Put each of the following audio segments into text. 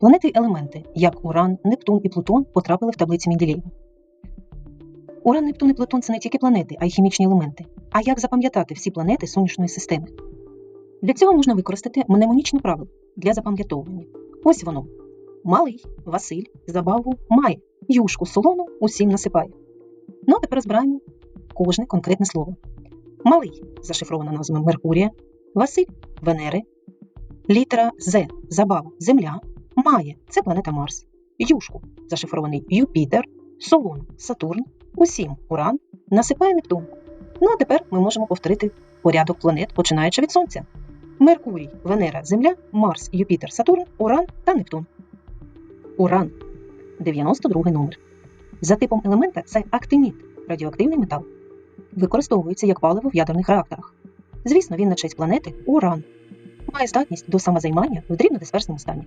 Планети-елементи, як Уран, Нептун і Плутон, потрапили в таблицю Менділеєва. Уран, Нептун і Плутон це не тільки планети, а й хімічні елементи. А як запам'ятати всі планети сонячної системи? Для цього можна використати мнемонічне правило для запам'ятовування. Ось воно. Малий Василь забаву має, юшку солону усім насипає. Ну а тепер розбираємо кожне конкретне слово. Малий зашифрована назва Меркурія, Василь Венери, літера З забава Земля, має це планета Марс, Юшку зашифрований Юпітер, Солон Сатурн, усім Уран, насипає Нептун. Ну а тепер ми можемо повторити порядок планет, починаючи від Сонця. Меркурій, Венера, Земля, Марс, Юпітер, Сатурн, Уран та Нептун. Уран 92 номер. За типом елемента це актиніт, радіоактивний метал. Використовується як паливо в ядерних реакторах. Звісно, він на честь планети Уран. Має здатність до самозаймання в дрібнодисперсному стані.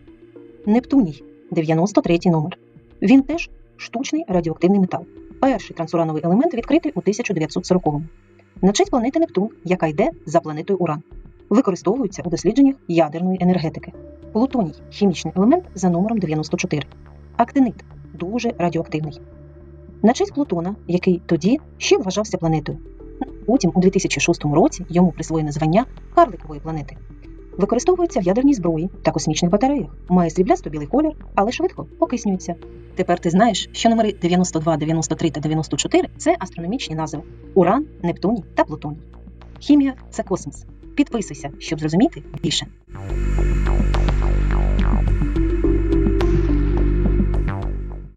Нептуній 93 номер. Він теж штучний радіоактивний метал. Перший трансурановий елемент відкритий у 1940-му. На честь планети Нептун, яка йде за планетою Уран. Використовується у дослідженнях ядерної енергетики. Плутоній хімічний елемент за номером 94. Актинит дуже радіоактивний. На честь Плутона, який тоді ще вважався планетою. Потім, у 2006 році, йому присвоєно звання карликової планети. Використовується в ядерній зброї та космічних батареях. Має сріблясто білий колір, але швидко окиснюється. Тепер ти знаєш, що номери 92, 93 та 94 це астрономічні назви: Уран, Нептуній та Плутоній. Хімія це космос. Підписуйся, щоб зрозуміти більше.